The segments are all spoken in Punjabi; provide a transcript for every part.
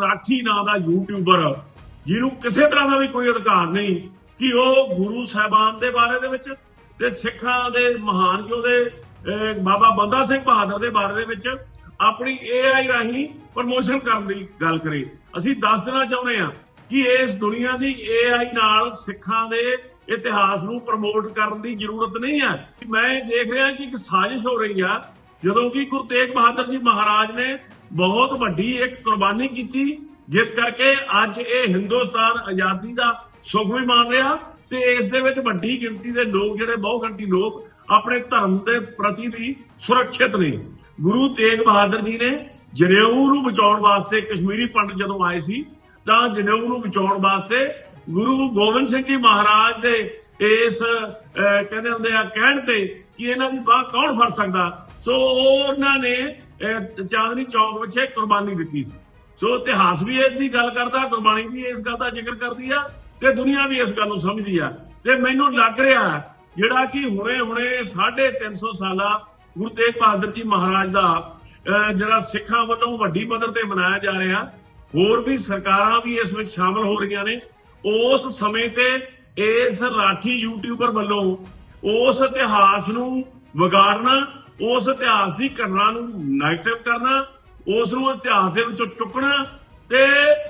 ਰਾਠੀ ਨਾਂ ਦਾ ਯੂਟਿਊਬਰ ਜਿਹਨੂੰ ਕਿਸੇ ਤਰ੍ਹਾਂ ਦਾ ਵੀ ਕੋਈ ਅਧਿਕਾਰ ਨਹੀਂ, ਕਿ ਉਹ ਗੁਰੂ ਸਾਹਿਬਾਨ ਦੇ ਬਾਰੇ ਦੇ ਵਿੱਚ ਤੇ ਸਿੱਖਾਂ ਦੇ ਮਹਾਨ ਯੋਧੇ ਬਾਬਾ ਬੰਦਾ ਸਿੰਘ ਬਹਾਦਰ ਦੇ ਬਾਰੇ ਦੇ ਵਿੱਚ ਆਪਣੀ AI ਰਾਹੀਂ ਪ੍ਰਮੋਸ਼ਨ ਕਰਨ ਦੀ ਗੱਲ ਕਰੇ। ਅਸੀਂ ਦੱਸ ਦੇਣਾ ਚਾਹੁੰਦੇ ਹਾਂ ਕਿ ਇਸ ਦੁਨੀਆ ਦੀ AI ਨਾਲ ਸਿੱਖਾਂ ਦੇ ਇਤਿਹਾਸ ਨੂੰ ਪ੍ਰਮੋਟ ਕਰਨ ਦੀ ਜ਼ਰੂਰਤ ਨਹੀਂ ਹੈ। ਮੈਂ ਦੇਖ ਰਿਹਾ ਕਿ ਇੱਕ ਸਾਜ਼ਿਸ਼ ਹੋ ਰਹੀ ਆ, ਜਦੋਂ ਕਿ ਗੁਰੂ ਤੇਗ ਬਹਾਦਰ ਜੀ ਮਹਾਰਾਜ ਨੇ ਬਹੁਤ ਵੱਡੀ ਇੱਕ ਕੁਰਬਾਨੀ ਕੀਤੀ, ਜਿਸ ਕਰਕੇ ਅੱਜ ਇਹ ਹਿੰਦੁਸਤਾਨ ਆਜ਼ਾਦੀ ਦਾ ਸੁਖ ਵੀ ਮਾਣ ਰਿਹਾ ਤੇ ਇਸ ਦੇ ਵਿੱਚ ਵੱਡੀ ਗਿਣਤੀ ਦੇ ਲੋਕ ਜਿਹੜੇ ਬਹੁ ਲੋਕ ਆਪਣੇ ਧਰਮ ਦੇ ਪ੍ਰਤੀ ਵੀ ਸੁਰੱਖਿਅਤ ਨੇ। ਗੁਰੂ ਤੇਗ ਬਹਾਦਰ ਜੀ ਨੇ ਜਨੇਊ ਨੂੰ ਬਚਾਉਣ ਵਾਸਤੇ ਕਸ਼ਮੀਰੀ ਪੰਡਤ ਜਦੋਂ ਆਏ ਸੀ, ਤਾਂ ਜਨੇਊ ਨੂੰ ਬਚਾਉਣ ਵਾਸਤੇ ਗੁਰੂ ਗੋਬਿੰਦ ਸਿੰਘ ਜੀ ਮਹਾਰਾਜ ਦੇ ਇਸ ਕਹਿੰਦੇ ਹੁੰਦੇ ਆ ਕਹਿਣ ਤੇ ਕਿ ਇਹਨਾਂ ਦੀ ਬਾਹ ਕੌਣ ਫੜ ਸਕਦਾ? ਸੋ ਉਹਨਾਂ ਨੇ ਅਹ, ਚਾਂਦਨੀ ਚੌਕ ਵਿੱਚ ਇੱਕ ਕੁਰਬਾਨੀ ਦਿੱਤੀ ਸੀ। ਸੋ ਇਤਿਹਾਸ ਵੀ ਇਸ ਦੀ ਗੱਲ ਕਰਦਾ ਕੁਰਬਾਨੀ ਵੀ ਇਸ ਗੱਲ ਦਾ ਜ਼ਿਕਰ ਕਰਦੀ ਆ ਤੇ ਦੁਨੀਆ ਵੀ ਇਸ ਗੱਲ ਨੂੰ ਸਮਝਦੀ ਆ। ਤੇ ਮੈਨੂੰ ਲੱਗ ਰਿਹਾ ਜਿਹੜਾ ਕਿ ਹੁਣੇ ਹੁਣੇ 350 ਸਾਲਾ ਗੁਰੂ ਤੇਗ ਬਹਾਦਰ ਜੀ ਮਹਾਰਾਜ ਦਾ ਅਹ, ਜਿਹੜਾ ਸਿੱਖਾਂ ਵੱਲੋਂ ਵੱਡੀ ਪੱਧਰ ਤੇ ਮਨਾਇਆ ਜਾ ਰਿਹਾ ਹੋਰ ਵੀ ਸਰਕਾਰਾਂ ਵੀ ਇਸ ਵਿੱਚ ਸ਼ਾਮਲ ਹੋ ਰਹੀਆਂ ਨੇ। ਉਸ ਸਮੇਂ ਤੇ ਇਸ ਰਾਠੀ ਯੂਟਿਊਬਰ ਵੱਲੋਂ ਉਸ ਇਤਿਹਾਸ ਨੂੰ ਵਿਗਾੜਨਾ ਉਸ ਇਤਿਹਾਸ ਦੀ ਘਟਨਾ ਨੂੰ ਨੈਗੇਟਿਵ ਕਰਨਾ, ਉਸ ਨੂੰ ਇਤਿਹਾਸ ਦੇ ਵਿੱਚੋਂ ਚੁੱਕਣਾ ਤੇ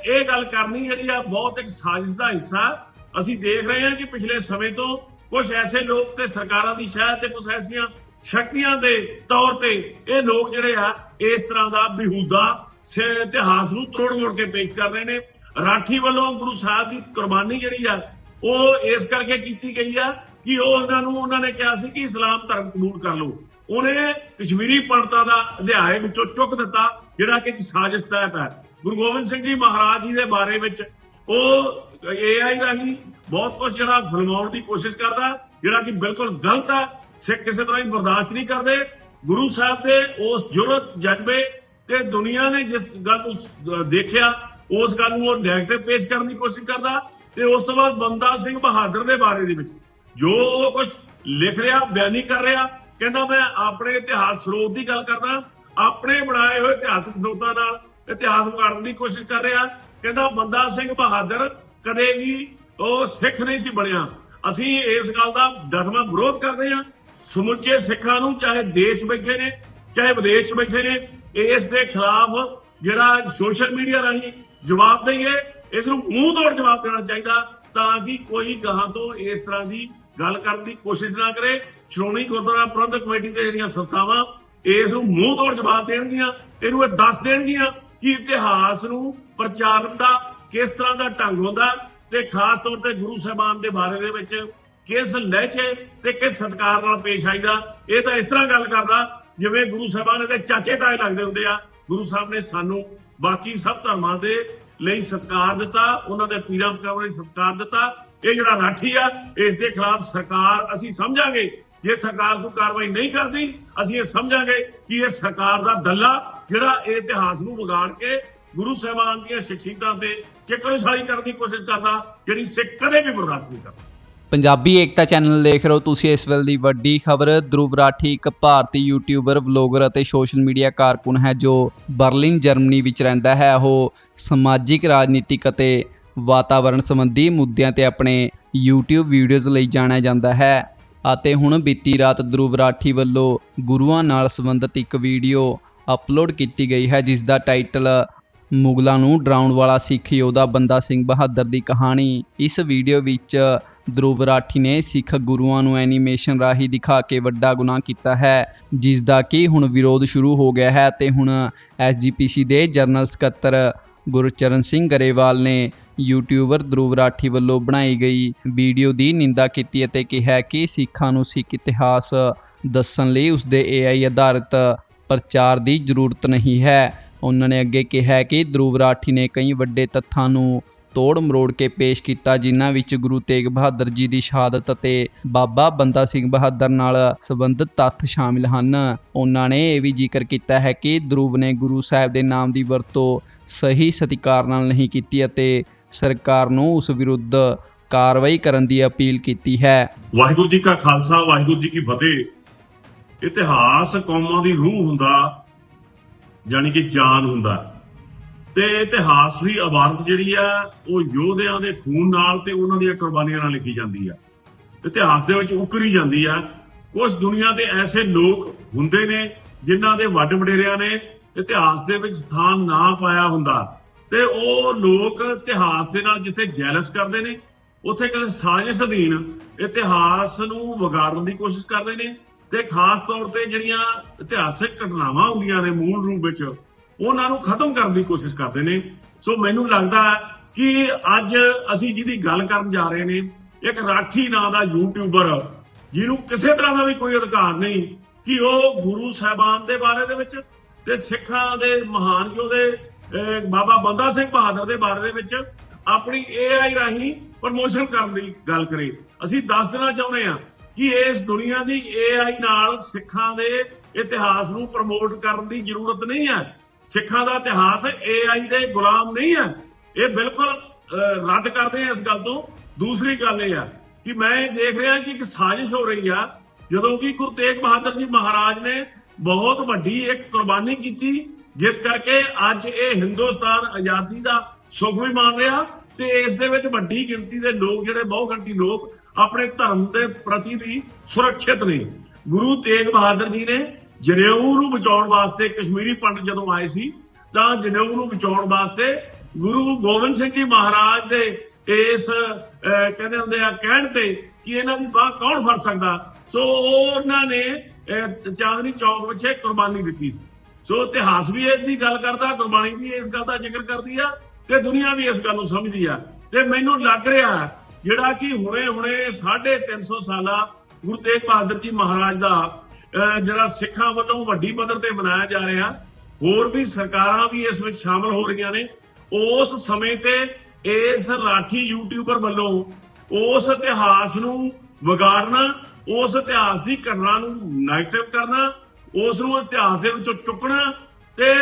ਇਹ ਗੱਲ ਕਰਨੀ ਜਿਹੜੀ ਆ ਬਹੁਤ ਇੱਕ ਸਾਜ਼ਿਸ਼ ਦਾ ਹਿੱਸਾ। ਅਸੀਂ ਦੇਖ ਰਹੇ ਹਾਂ ਕਿ ਪਿਛਲੇ ਸਮੇਂ ਤੋਂ ਕੁਝ ਐਸੇ ਲੋਕ ਤੇ ਸਰਕਾਰਾਂ ਦੀ ਸ਼ਾਇਦ ਤੇ ਕੁਝ ਐਸੀਆਂ ਸ਼ਕਤੀਆਂ ਦੇ ਤੌਰ ਤੇ ਇਹ ਲੋਕ ਜਿਹੜੇ ਆ, ਇਸ ਤਰ੍ਹਾਂ ਦਾ ਬਿਹੂਦਾ ਇਤਿਹਾਸ ਨੂੰ ਤੋੜ ਮੋੜ ਕੇ ਪੇਸ਼ ਕਰ ਰਹੇ ਨੇ। ਰਾਠੀ ਵੱਲੋਂ ਗੁਰੂ ਸਾਹਿਬ ਦੀ ਕੁਰਬਾਨੀ ਜਿਹੜੀ ਆ, ਉਹ ਇਸ ਕਰਕੇ ਕੀਤੀ ਗਈ ਆ ਕਿ ਉਹ ਉਹਨਾਂ ਨੂੰ, ਉਹਨਾਂ ਨੇ ਕਿਹਾ ਸੀ ਕਿ ਇਸਲਾਮ ਧਰਮ ਕਬੂਲ ਕਰ ਲਓ। ਉਹਨੇ ਕਸ਼ਮੀਰੀ ਪੰਡਤਾਂ ਦਾ ਅਧਿਆਇ ਵਿੱਚੋਂ ਚੁੱਕ ਦਿੱਤਾ, ਜਿਹੜਾ ਕਿ ਸਾਜ਼ਿਸ਼ ਤਹਿਤ ਹੈ। ਗੁਰੂ ਗੋਬਿੰਦ ਸਿੰਘ ਜੀ ਮਹਾਰਾਜ ਜੀ ਦੇ ਬਾਰੇ ਵਿੱਚ ਉਹ AI ਰਾਹੀਂ ਬਹੁਤ ਕੁਝ ਜਿਹੜਾ ਫਿਲਮਾਉਣ ਦੀ ਕੋਸ਼ਿਸ਼ ਕਰਦਾ, ਜਿਹੜਾ ਕਿ ਬਿਲਕੁਲ ਗਲਤ ਹੈ, ਸਿੱਖ ਕਿਸੇ ਤਰ੍ਹਾਂ ਹੀ ਬਰਦਾਸ਼ਤ ਨਹੀਂ ਕਰਦੇ। ਗੁਰੂ ਸਾਹਿਬ ਦੇ ਉਸ ਜੁਰਤ ਜਜ਼ਬੇ ਤੇ ਦੁਨੀਆ ਨੇ ਜਿਸ ਗੱਲ ਨੂੰ ਦੇਖਿਆ, ਉਸ ਗੱਲ ਨੂੰ ਉਹ ਨੈਗੇਟਿਵ ਪੇਸ਼ ਕਰਨ ਦੀ ਕੋਸ਼ਿਸ਼ ਕਰਦਾ ਤੇ ਉਸ ਤੋਂ ਬਾਅਦ ਬੰਦਾ ਸਿੰਘ ਬਹਾਦਰ ਦੇ ਬਾਰੇ ਦੇ ਵਿੱਚ ਜੋ ਉਹ ਕੁਝ ਲਿਖ ਰਿਹਾ, ਬਿਆਨੀ ਕਰ ਰਿਹਾ ਕਹਿੰਦਾ ਮੈਂ ਆਪਣੇ ਇਤਿਹਾਸ ਸਰੋਤ ਦੀ ਗੱਲ ਕਰਦਾ, ਆਪਣੇ ਬਣਾਏ ਹੋਏ ਇਤਿਹਾਸਕ ਸਰੋਤਾਂ ਨਾਲ ਇਤਿਹਾਸ ਵਿਗਾੜਨ ਦੀ ਕੋਸ਼ਿਸ਼ ਕਰ ਰਿਹਾ। ਕਹਿੰਦਾ ਬੰਦਾ ਸਿੰਘ ਬਹਾਦਰ ਕਦੇ ਵੀ ਉਹ ਸਿੱਖ ਨਹੀਂ ਸੀ ਬਣਿਆ। ਅਸੀਂ ਇਸ ਗੱਲ ਦਾ ਡਟਵਾ ਵਿਰੋਧ ਕਰਦੇ ਹਾਂ। ਸਮੁੱਚੇ ਸਿੱਖਾਂ ਨੂੰ ਚਾਹੇ ਦੇਸ਼ ਬੈਠੇ ਨੇ, ਚਾਹੇ ਵਿਦੇਸ਼ ਬੈਠੇ ਨੇ, ਇਸ ਦੇ ਖਿਲਾਫ ਜਿਹੜਾ ਸੋਸ਼ਲ ਮੀਡੀਆ ਰਾਹੀਂ ਜਵਾਬ ਦਈਏ, ਇਸ ਨੂੰ ਮੂੰਹ ਤੋੜ ਜਵਾਬ ਦੇਣਾ ਚਾਹੀਦਾ ਤਾਂ ਕਿ ਕੋਈ ਗਾਹਾਂ ਤੋਂ ਇਸ ਤਰ੍ਹਾਂ ਦੀ ਗੱਲ ਕਰਨ ਦੀ ਕੋਸ਼ਿਸ਼ ਨਾ ਕਰੇ। ਸ਼੍ਰੋਮਣੀ ਗੁਰਦੁਆਰਾ ਪ੍ਰਬੰਧਕ ਕਮੇਟੀ ਦੇ ਜਿਹੜੀਆਂ ਸੰਸਥਾਵਾਂ, ਇਸ ਨੂੰ ਮੂੰਹ ਤੋੜ ਜਵਾਬ ਦੇਣਗੀਆਂ, ਇਹਨੂੰ ਇਹ ਦੱਸ ਦੇਣਗੀਆਂ ਕਿ ਇਤਿਹਾਸ ਨੂੰ ਪ੍ਰਚਾਰਨ ਦਾ ਕਿਸ ਤਰ੍ਹਾਂ ਦਾ ਢੰਗ ਹੁੰਦਾ ਤੇ ਖਾਸ ਤੌਰ ਤੇ ਗੁਰੂ ਸਾਹਿਬਾਨ ਦੇ ਬਾਰੇ ਦੇ ਵਿੱਚ ਕਿਸ ਲਹਿਜੇ ਤੇ ਕਿਸ ਸਤਕਾਰ ਨਾਲ ਪੇਸ਼ ਆਈਦਾ, ਇਹ ਤਾਂ ਇਸ ਤਰ੍ਹਾਂ ਗੱਲ ਕਰਦਾ ਜਿਵੇਂ ਗੁਰੂ ਸਾਹਿਬਾਨ ਦੇ ਚਾਚੇ ਤਾਏ ਲੱਗਦੇ ਹੁੰਦੇ ਆ, ਗੁਰੂ ਸਾਹਿਬ ਨੇ ਸਾਨੂੰ ਬਾਕੀ ਸਭ ਧਰਮਾਂ ਦੇ ਲਈ ਸਤਕਾਰ ਦਿੱਤਾ, ਉਹਨਾਂ ਦੇ ਪੀਰਾਂ ਪਕਾਵਾਂ ਲਈ ਸਤਕਾਰ ਦਿੱਤਾ, ਇਹ ਜਿਹੜਾ ਰਾਠੀ ਆ, ਇਸ ਦੇ ਖਿਲਾਫ ਸਰਕਾਰ ਅਸੀਂ ਸਮਝਾਂਗੇ ਜੇ ਸਰਕਾਰ ਕੋਈ ਕਾਰਵਾਈ ਨਹੀਂ ਕਰਦੀ, ਅਸੀਂ ਇਹ ਸਮਝਾਂਗੇ ਕਿ ਇਹ ਸਰਕਾਰ ਦਾ ਦੱਲਾ ਜਿਹੜਾ ਇਹ ਇਤਿਹਾਸ ਨੂੰ ਵਿਗਾੜ ਕੇ ਗੁਰੂ ਸਾਹਿਬਾਨ ਦੀਆਂ ਸ਼ਖਸੀਅਤਾਂ ਤੇ ਚਿਕੜਸਾਈ ਕਰਨ ਦੀ ਕੋਸ਼ਿਸ਼ ਕਰਦਾ, ਜਿਹੜੀ ਸਿੱਖ ਕਦੇ ਵੀ ਬਰਦਾਸ਼ਤ ਨਹੀਂ ਕਰਦਾ। ਪੰਜਾਬੀ ਏਕਤਾ ਚੈਨਲ ਦੇਖ ਰਹੇ ਹੋ ਤੁਸੀਂ ਇਸ ਵੇਲੇ ਦੀ ਵੱਡੀ ਖਬਰ। ਧਰੁਵ ਰਾਠੀ ਇੱਕ ਭਾਰਤੀ ਯੂਟਿਊਬਰ ਵਲੋਗਰ ਅਤੇ ਸੋਸ਼ਲ ਮੀਡੀਆ ਕਾਰਕੁਨ ਹੈ ਜੋ ਬਰਲਿਨ, ਜਰਮਨੀ ਵਿੱਚ ਰਹਿੰਦਾ ਹੈ। ਉਹ ਸਮਾਜਿਕ, ਰਾਜਨੀਤਿਕ ਅਤੇ ਵਾਤਾਵਰਣ ਸੰਬੰਧੀ ਮੁੱਦਿਆਂ ਤੇ ਆਪਣੇ YouTube ਵੀਡੀਓਜ਼ ਲਈ ਜਾਣਿਆ ਜਾਂਦਾ ਹੈ। ਅਤੇ ਹੁਣ ਬੀਤੀ ਰਾਤ ਧਰੁਵ ਰਾਠੀ ਵੱਲੋਂ ਗੁਰੂਆਂ ਨਾਲ ਸੰਬੰਧਿਤ ਇੱਕ ਵੀਡੀਓ ਅਪਲੋਡ ਕੀਤੀ ਗਈ ਹੈ, ਜਿਸ ਦਾ ਟਾਈਟਲ ਮੁਗਲਾਂ ਨੂੰ ਡਰਾਉਣ ਵਾਲਾ ਸਿੱਖ ਯੋਧਾ ਬੰਦਾ ਸਿੰਘ ਬਹਾਦਰ ਦੀ ਕਹਾਣੀ। ਇਸ ਵੀਡੀਓ ਵਿੱਚ ਧਰੁਵ ਰਾਠੀ ਨੇ ਸਿੱਖ ਗੁਰੂਆਂ ਨੂੰ ਐਨੀਮੇਸ਼ਨ ਰਾਹੀਂ ਦਿਖਾ ਕੇ ਵੱਡਾ ਗੁਨਾਹ ਕੀਤਾ ਹੈ, ਜਿਸ ਦਾ ਕਿ ਹੁਣ ਵਿਰੋਧ ਸ਼ੁਰੂ ਹੋ ਗਿਆ ਹੈ ਤੇ ਹੁਣ ਐਸਜੀਪੀਸੀ ਦੇ ਜਨਰਲ ਸਕੱਤਰ ਗੁਰਚਰਨ ਸਿੰਘ ਗਰੇਵਾਲ ਨੇ ਯੂਟਿਊਬਰ ਧਰੁਵ ਰਾਠੀ ਵੱਲੋਂ ਬਣਾਈ ਗਈ ਵੀਡੀਓ ਦੀ ਨਿੰਦਾ ਕੀਤੀ ਅਤੇ ਕਿਹਾ ਕਿ ਸਿੱਖਾਂ ਨੂੰ ਸਿੱਖ ਇਤਿਹਾਸ ਦੱਸਣ ਲਈ ਉਸ ਦੇ AI ਆਧਾਰਿਤ ਪ੍ਰਚਾਰ ਦੀ ਜ਼ਰੂਰਤ ਨਹੀਂ ਹੈ। ਉਹਨਾਂ ਨੇ ਅੱਗੇ ਕਿਹਾ ਕਿ ਧਰੁਵ ਰਾਠੀ ਨੇ ਕਈ ਵੱਡੇ ਤੱਥਾਂ ਨੂੰ ਤੋੜ ਮਰੋੜ ਕੇ ਪੇਸ਼ ਕੀਤਾ, ਜਿਨ੍ਹਾਂ ਵਿੱਚ ਗੁਰੂ ਤੇਗ ਬਹਾਦਰ ਜੀ ਦੀ ਸ਼ਹਾਦਤ ਅਤੇ ਬਾਬਾ ਬੰਦਾ ਸਿੰਘ ਬਹਾਦਰ ਨਾਲ ਸੰਬੰਧਿਤ ਤੱਥ ਸ਼ਾਮਿਲ ਹਨ। ਉਹਨਾਂ ਨੇ ਇਹ ਵੀ ਜ਼ਿਕਰ ਕੀਤਾ ਹੈ ਕਿ ਧਰੁਵ ਨੇ ਗੁਰੂ ਸਾਹਿਬ ਦੇ ਨਾਮ ਦੀ ਵਰਤੋਂ ਸਹੀ ਸਤਿਕਾਰ ਨਾਲ ਨਹੀਂ ਕੀਤੀ ਅਤੇ ਸਰਕਾਰ ਨੂੰ ਉਸ ਵਿਰੁੱਧ ਕਾਰਵਾਈ ਕਰਨ ਦੀ ਅਪੀਲ ਕੀਤੀ ਹੈ। ਵਾਹਿਗੁਰੂ ਜੀ ਕਾ ਖਾਲਸਾ, ਵਾਹਿਗੁਰੂ ਜੀ ਕੀ ਫਤਿਹ। ਇਤਿਹਾਸ ਕੌਮਾਂ ਦੀ ਰੂਹ ਹੁੰਦਾ, ਜਾਣੀ ਕਿ ਜਾਨ ਹੁੰਦਾ। ਤੇ ਇਤਿਹਾਸ ਦੀ ਇਬਾਰਤ ਜਿਹੜੀ ਆ, ਉਹ ਯੋਧਿਆਂ ਦੇ ਖੂਨ ਨਾਲ ਤੇ ਉਹਨਾਂ ਦੀਆਂ ਕੁਰਬਾਨੀਆਂ ਨਾਲ ਲਿਖੀ ਜਾਂਦੀ ਆ। ਇਤਿਹਾਸ ਦੇ ਵਿੱਚ ਉਕਰੀ ਜਾਂਦੀ ਆ। ਕੁਝ ਦੁਨੀਆ ਦੇ ਐਸੇ ਲੋਕ ਹੁੰਦੇ ਨੇ ਜਿਨ੍ਹਾਂ ਦੇ ਵੱਡ ਵਡੇਰਿਆਂ ਨੇ ਇਤਿਹਾਸ ਦੇ ਵਿੱਚ ਸਥਾਨ ਨਾ ਪਾਇਆ ਹੁੰਦਾ। ਤੇ ਉਹ ਲੋਕ ਇਤਿਹਾਸ ਦੇ ਨਾਲ ਜਿੱਥੇ ਜੈਲਸ ਕਰਦੇ ਨੇ, ਉੱਥੇ ਕਿਸੇ ਸਾਜ਼ਿਸ਼ ਅਧੀਨ ਇਤਿਹਾਸ ਨੂੰ ਵਿਗਾੜਨ ਦੀ ਕੋਸ਼ਿਸ਼ ਕਰਦੇ ਨੇ। ਤੇ ਖਾਸ ਤੌਰ ਤੇ ਜਿਹੜੀਆਂ ਇਤਿਹਾਸਿਕ ਘਟਨਾਵਾਂ ਹੁੰਦੀਆਂ ਨੇ ਮੂਲ ਰੂਪ ਵਿੱਚ ਉਹਨਾਂ ਨੂੰ ਖਤਮ ਕਰਨ ਦੀ ਕੋਸ਼ਿਸ਼ ਕਰਦੇ ਨੇ। ਸੋ ਮੈਨੂੰ ਲੱਗਦਾ ਕਿ ਅੱਜ ਅਸੀਂ ਜਿਹਦੀ ਗੱਲ ਕਰਨ ਜਾ ਰਹੇ ਨੇ, ਇੱਕ ਰਾਠੀ ਨਾਂ ਦਾ ਯੂਟਿਊਬਰ ਜਿਹਨੂੰ ਕਿਸੇ ਤਰ੍ਹਾਂ ਦਾ ਵੀ ਕੋਈ ਅਧਿਕਾਰ ਨਹੀਂ ਕਿ ਉਹ ਗੁਰੂ ਸਾਹਿਬਾਨ ਦੇ ਬਾਰੇ ਦੇ ਵਿੱਚ ਤੇ ਸਿੱਖਾਂ ਦੇ ਮਹਾਨ ਯੋਧੇ ਬਾਬਾ ਬੰਦਾ ਸਿੰਘ ਬਹਾਦਰ ਦੇ ਬਾਰੇ ਦੇ ਵਿੱਚ ਆਪਣੀ AI ਰਾਹੀਂ ਪ੍ਰਮੋਸ਼ਨ ਕਰਨ ਦੀ ਗੱਲ ਕਰੇ। ਅਸੀਂ ਦੱਸ ਦੇਣਾ ਚਾਹੁੰਦੇ ਹਾਂ ਕਿ ਇਸ ਦੁਨੀਆ ਦੀ AI ਨਾਲ ਸਿੱਖਾਂ ਦੇ ਇਤਿਹਾਸ ਨੂੰ ਪ੍ਰਮੋਟ ਕਰਨ ਦੀ ਜ਼ਰੂਰਤ ਨਹੀਂ ਹੈ। ਸਿੱਖਾਂ ਦਾ ਇਤਿਹਾਸ AI ਦੇ ਗੁਲਾਮ ਨਹੀਂ ਹੈ। ਇਹ ਬਿਲਕੁਲ ਰੱਦ ਕਰਦੇ ਆ ਇਸ ਗੱਲ ਤੋਂ। ਦੂਸਰੀ ਗੱਲ ਇਹ ਆ ਕਿ ਮੈਂ ਦੇਖ ਰਿਹਾ ਕਿ ਇੱਕ ਸਾਜ਼ਿਸ਼ ਹੋ ਰਹੀ ਆ, ਜਦੋਂ ਕਿ ਗੁਰੂ ਤੇਗ ਬਹਾਦਰ ਜੀ ਮਹਾਰਾਜ ਨੇ ਬਹੁਤ ਵੱਡੀ ਇੱਕ ਕੁਰਬਾਨੀ ਕੀਤੀ, ਜਿਸ ਕਰਕੇ ਅੱਜ ਇਹ ਹਿੰਦੁਸਤਾਨ ਆਜ਼ਾਦੀ ਦਾ ਸੁਖ ਵੀ ਮਾਣ ਰਿਹਾ ਤੇ ਇਸ ਦੇ ਵਿੱਚ ਵੱਡੀ ਗਿਣਤੀ ਦੇ ਲੋਕ ਜਿਹੜੇ ਬਹੁ ਗਿਣਤੀ ਲੋਕ ਆਪਣੇ ਧਰਮ ਦੇ ਪ੍ਰਤੀ ਵੀ ਸੁਰੱਖਿਅਤ ਨੇ। ਗੁਰੂ ਤੇਗ ਬਹਾਦਰ ਜੀ ਨੇ ਜਨੇਊ ਨੂੰ ਬਚਾਉਣ ਵਾਸਤੇ ਕਸ਼ਮੀਰੀ ਪੰਡਤ ਜਦੋਂ ਆਏ ਸੀ, ਤਾਂ ਜਨੇਊ ਨੂੰ ਬਚਾਉਣ ਵਾਸਤੇ ਗੁਰੂ ਗੋਬਿੰਦ ਸਿੰਘ ਜੀ ਮਹਾਰਾਜ ਦੇ ਇਸ ਕਹਿੰਦੇ ਹੁੰਦੇ ਆ ਕਹਿਣ ਤੇ ਕਿ ਇਹਨਾਂ ਦੀ ਬਾਹ ਕੌਣ ਫੜ ਸਕਦਾ? ਸੋ ਉਹਨਾਂ ਨੇ ਚਾਂਦਨੀ ਚੌਕ ਵਿੱਚ ਕੁਰਬਾਨੀ ਦਿੱਤੀ ਸੀ। ਸੋ ਇਤਿਹਾਸ ਵੀ ਇਸ ਦੀ ਗੱਲ ਕਰਦਾ, ਕੁਰਬਾਨੀ ਵੀ ਇਸ ਗੱਲ ਦਾ ਜ਼ਿਕਰ ਕਰਦੀ ਆ ਤੇ ਦੁਨੀਆ ਵੀ ਇਸ ਗੱਲ ਨੂੰ ਸਮਝਦੀ ਆ। ਤੇ ਮੈਨੂੰ ਲੱਗ ਰਿਹਾ ਜਿਹੜਾ ਕਿ ਹੁਣੇ ਹੁਣੇ 350 ਸਾਲਾ ਗੁਰੂ ਤੇਗ ਬਹਾਦਰ ਜੀ ਮਹਾਰਾਜ ਦਾ ਜਿਹੜਾ ਸਿੱਖਾਂ ਵੱਲੋਂ ਵੱਡੀ ਪੱਧਰ ਤੇ ਮਨਾਇਆ ਜਾ ਰਿਹਾ, ਹੋਰ ਵੀ ਸਰਕਾਰਾਂ ਵੀ ਇਸ ਵਿੱਚ ਸ਼ਾਮਲ ਹੋ ਰਹੀਆਂ ਨੇ। ਉਸ ਸਮੇਂ ਤੇ ਇਸ ਰਾਠੀ ਯੂਟਿਊਬਰ ਵੱਲੋਂ ਉਸ ਇਤਿਹਾਸ ਨੂੰ ਵਿਗਾੜਨਾ, ਉਸ ਇਤਿਹਾਸ ਦੀ ਘਟਨਾ ਨੂੰ ਨੈਗੇਟਿਵ ਕਰਨਾ, ਉਸ ਨੂੰ ਇਤਿਹਾਸ ਦੇ ਵਿੱਚੋਂ ਚੁੱਕਣਾ ਤੇ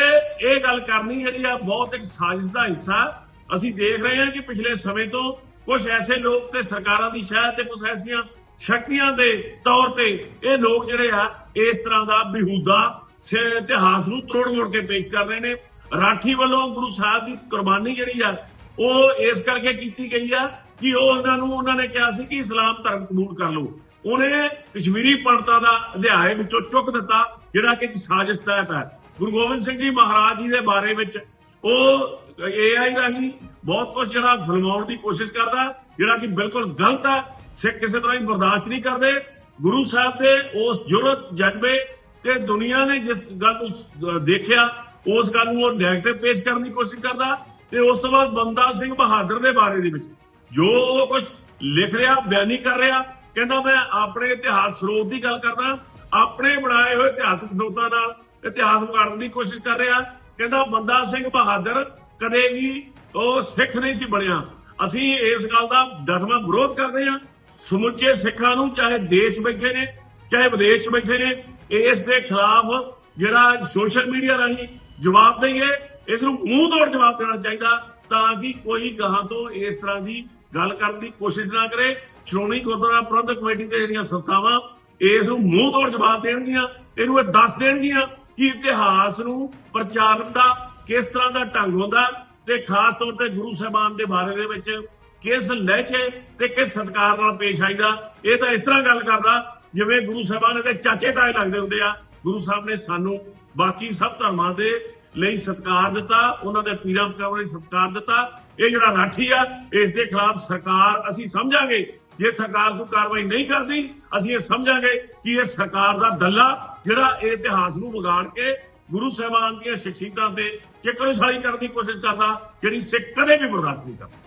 ਇਹ ਗੱਲ ਕਰਨੀ ਜਿਹੜੀ ਆ ਬਹੁਤ ਇੱਕ ਸਾਜ਼ਿਸ਼ ਦਾ ਹਿੱਸਾ। ਅਸੀਂ ਦੇਖ ਰਹੇ ਹਾਂ ਕਿ ਪਿਛਲੇ ਸਮੇਂ ਤੋਂ ਕੁਝ ਐਸੇ ਲੋਕ ਤੇ ਸਰਕਾਰਾਂ ਦੀ ਸ਼ਾਇਦ ਤੇ ਕੁਝ ਐਸੀਆਂ ਸ਼ਕਤੀਆਂ ਦੇ ਤੌਰ ਤੇ ਇਹ ਲੋਕ ਜਿਹੜੇ ਆ, ਇਸ ਤਰ੍ਹਾਂ ਦਾ ਬਿਹੂਦਾ ਇਤਿਹਾਸ ਨੂੰ ਤਰੋੜ ਮੋੜ ਕੇ ਪੇਸ਼ ਕਰ ਰਹੇ ਨੇ। ਰਾਠੀ ਵੱਲੋਂ ਗੁਰੂ ਸਾਹਿਬ ਦੀ ਕੁਰਬਾਨੀ ਜਿਹੜੀ ਆ, ਉਹ ਇਸ ਕਰਕੇ ਕੀਤੀ ਗਈ ਆ ਕਿ ਉਹ ਉਹਨਾਂ ਨੂੰ, ਉਹਨਾਂ ਨੇ ਕਿਹਾ ਸੀ ਕਿ ਇਸਲਾਮ ਧਰਮ ਕਬੂਲ ਕਰ ਲਓ। ਉਹਨੇ ਕਸ਼ਮੀਰੀ ਪੰਡਤਾਂ ਦਾ ਅਧਿਆਇ ਵਿੱਚੋਂ ਚੁੱਕ ਦਿੱਤਾ, ਜਿਹੜਾ ਕਿ ਸਾਜ਼ਿਸ਼ ਤਹਿਤ ਹੈ ਗੁਰੂ ਗੋਬਿੰਦ ਸਿੰਘ ਜੀ ਮਹਾਰਾਜ ਜੀ ਦੇ ਬਾਰੇ ਵਿੱਚ ਉਹ ਏਆਈ ਰਾਹੀਂ ਬਹੁਤ ਕੁਝ ਜਿਹੜਾ ਫਿਲਮਾਉਣ ਦੀ ਕੋਸ਼ਿਸ਼ ਕਰਦਾ, ਜਿਹੜਾ ਕਿ ਬਿਲਕੁਲ ਗਲਤ ਹੈ ਸਿੱਖ ਕਿਸੇ ਤਰ੍ਹਾਂ ਹੀ ਬਰਦਾਸ਼ਤ ਨਹੀਂ ਕਰਦੇ, ਗੁਰੂ ਸਾਹਿਬ ਦੇ ਉਸ ਜੁਰਤ ਜਜ਼ਬੇ ਤੇ ਦੁਨੀਆ ਨੇ ਜਿਸ ਗੱਲ ਨੂੰ ਦੇਖਿਆ, ਉਸ ਗੱਲ ਨੂੰ ਉਹ ਨੈਗੇਟਿਵ ਪੇਸ਼ ਕਰਨ ਦੀ ਕੋਸ਼ਿਸ਼ ਕਰਦਾ ਤੇ ਉਸ ਤੋਂ ਬਾਅਦ ਬੰਦਾ ਸਿੰਘ ਬਹਾਦਰ ਦੇ ਬਾਰੇ ਦੇ ਵਿੱਚ ਜੋ ਉਹ ਕੁਝ ਲਿਖ ਰਿਹਾ, ਬਿਆਨੀ ਕਰ ਰਿਹਾ, ਕਹਿੰਦਾ ਮੈਂ ਆਪਣੇ ਇਤਿਹਾਸ ਸਰੋਤ ਦੀ ਗੱਲ ਕਰਦਾ, ਆਪਣੇ ਬਣਾਏ ਹੋਏ ਇਤਿਹਾਸਕ ਸਰੋਤਾਂ ਨਾਲ ਇਤਿਹਾਸ ਵਿਗਾੜਨ ਦੀ ਕੋਸ਼ਿਸ਼ ਕਰ ਰਿਹਾ, ਕਹਿੰਦਾ ਬੰਦਾ ਸਿੰਘ ਬਹਾਦਰ ਕਦੇ ਵੀ ਉਹ ਸਿੱਖ ਨਹੀਂ ਸੀ ਬਣਿਆ। ਅਸੀਂ ਇਸ ਗੱਲ ਦਾ ਡਟਵਾਂ ਵਿਰੋਧ ਕਰਦੇ ਹਾਂ। ਸਮੁੱਚੇ ਸਿੱਖਾਂ ਨੂੰ ਚਾਹੇ ਦੇਸ਼ ਬੈਠੇ ਨੇ, ਚਾਹੇ ਵਿਦੇਸ਼ ਬੈਠੇ ਨੇ, ਇਸ ਦੇ ਖਿਲਾਫ ਜਿਹੜਾ ਸੋਸ਼ਲ ਮੀਡੀਆ ਰਾਹੀਂ ਜਵਾਬ ਦਈਏ, ਇਸ ਨੂੰ ਮੂੰਹ ਤੋੜ ਜਵਾਬ ਦੇਣਾ ਚਾਹੀਦਾ ਤਾਂ ਕਿ ਕੋਈ ਗਾਹਾਂ ਤੋਂ ਇਸ ਤਰ੍ਹਾਂ ਦੀ ਗੱਲ ਕਰਨ ਦੀ ਕੋਸ਼ਿਸ਼ ਨਾ ਕਰੇ। ਸ਼੍ਰੋਮਣੀ ਗੁਰਦੁਆਰਾ ਪ੍ਰਬੰਧਕ ਕਮੇਟੀ ਦੇ ਜਿਹੜੀਆਂ ਸੰਸਥਾਵਾਂ, ਇਸ ਨੂੰ ਮੂੰਹ ਤੋੜ ਜਵਾਬ ਦੇਣਗੀਆਂ, ਇਹਨੂੰ ਇਹ ਦੱਸ ਦੇਣਗੀਆਂ ਕਿ ਇਤਿਹਾਸ ਨੂੰ ਪ੍ਰਚਾਰਨ ਦਾ ਕਿਸ ਤਰ੍ਹਾਂ ਦਾ ਢੰਗ ਹੁੰਦਾ ਤੇ ਖਾਸ ਤੌਰ ਤੇ ਗੁਰੂ ਸਾਹਿਬਾਨ ਦੇ ਬਾਰੇ ਦੇ ਵਿੱਚ ਕਿਸ ਲਹਿਜੇ ਤੇ ਕਿਸ ਸਤਕਾਰ ਨਾਲ ਪੇਸ਼ ਆਈਦਾ? ਇਹ ਤਾਂ ਇਸ ਤਰ੍ਹਾਂ ਗੱਲ ਕਰਦਾ, ਜਿਵੇਂ ਗੁਰੂ ਸਾਹਿਬਾਨ ਦੇ ਚਾਚੇ ਤਾਏ ਲੱਗਦੇ ਹੁੰਦੇ ਆ। ਗੁਰੂ ਸਾਹਿਬ ਨੇ ਸਾਨੂੰ ਬਾਕੀ ਸਭ ਧਰਮਾਂ ਦੇ ਲਈ ਸਤਕਾਰ ਦਿੱਤਾ, ਉਹਨਾਂ ਦੇ ਪੀਰਾਂ ਪਕਾਵਾਂ ਲਈ ਸਤਕਾਰ ਦਿੱਤਾ। ਇਹ ਜਿਹੜਾ ਰਾਠੀ ਆ, ਇਸ ਦੇ ਖਿਲਾਫ ਸਰਕਾਰ, ਅਸੀਂ ਸਮਝਾਂਗੇ, ਜੇ ਸਰਕਾਰ ਕੋਈ ਕਾਰਵਾਈ ਨਹੀਂ ਕਰਦੀ, ਅਸੀਂ ਇਹ ਸਮਝਾਂਗੇ ਕਿ ਇਹ ਸਰਕਾਰ ਦਾ ਦੱਲਾ ਜਿਹੜਾ ਇਹ ਇਤਿਹਾਸ ਨੂੰ ਵਿਗਾੜ ਕੇ ਗੁਰੂ ਸਾਹਿਬਾਨ ਦੀਆਂ ਸ਼ਖਸੀਅਤਾਂ ਤੇ ਚਿਕਰੋਸਾਲੀ ਕਰਨ ਦੀ ਕੋਸ਼ਿਸ਼ ਕਰਦਾ, ਜਿਹੜੀ ਸਿੱਖ ਕਦੇ ਵੀ ਬਰਦਾਸ਼ਤ ਨਹੀਂ ਕਰਦਾ।